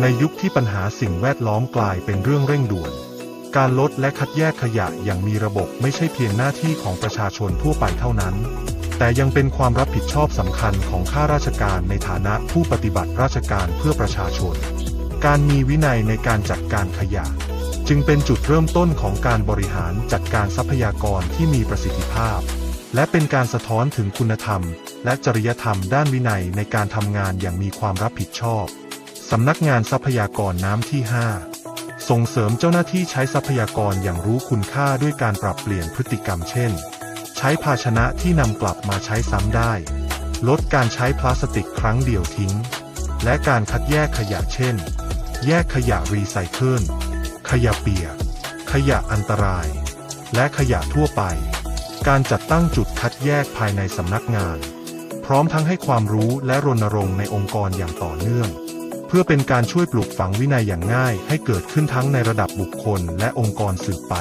ในยุคที่ปัญหาสิ่งแวดล้อมกลายเป็นเรื่องเร่งด่วน การลดและคัดแยกขยะอย่างมีระบบไม่ใช่เพียงหน้าที่ของประชาชนทั่วไปเท่านั้น แต่ยังเป็นความรับผิดชอบสำคัญของข้าราชการในฐานะผู้ปฏิบัติราชการเพื่อประชาชน การมีวินัยในการจัดการขยะ จึงเป็นจุดเริ่มต้นของการบริหารจัดการทรัพยากรที่มีประสิทธิภาพ และเป็นการสะท้อนถึงคุณธรรม และจริยธรรมด้านวินัยในการทำงานอย่างมีความรับผิดชอบ สำนักงานทรัพยากรน้ำที่ 5 ส่งเสริมเจ้าหน้าที่ใช้ทรัพยากรอย่างรู้คุณค่าด้วยการปรับเปลี่ยนพฤติกรรมเช่น ใช้ภาชนะที่นำกลับมาใช้ซ้ำได้ ลดการใช้พลาสติกครั้งเดียวทิ้ง และการคัดแยกขยะเช่น แยกขยะรีไซเคิลขยะเปียก ขยะอันตราย และขยะทั่วไป การจัดตั้งจุดคัดแยกภายในสำนักงาน พร้อมทั้งให้ความรู้และรณรงค์ในองค์กรอย่างต่อเนื่อง เพื่อเป็นการช่วยปลูกฝังวินัยอย่างง่ายให้เกิดขึ้นทั้งในระดับบุคคลและองค์กรสืบไป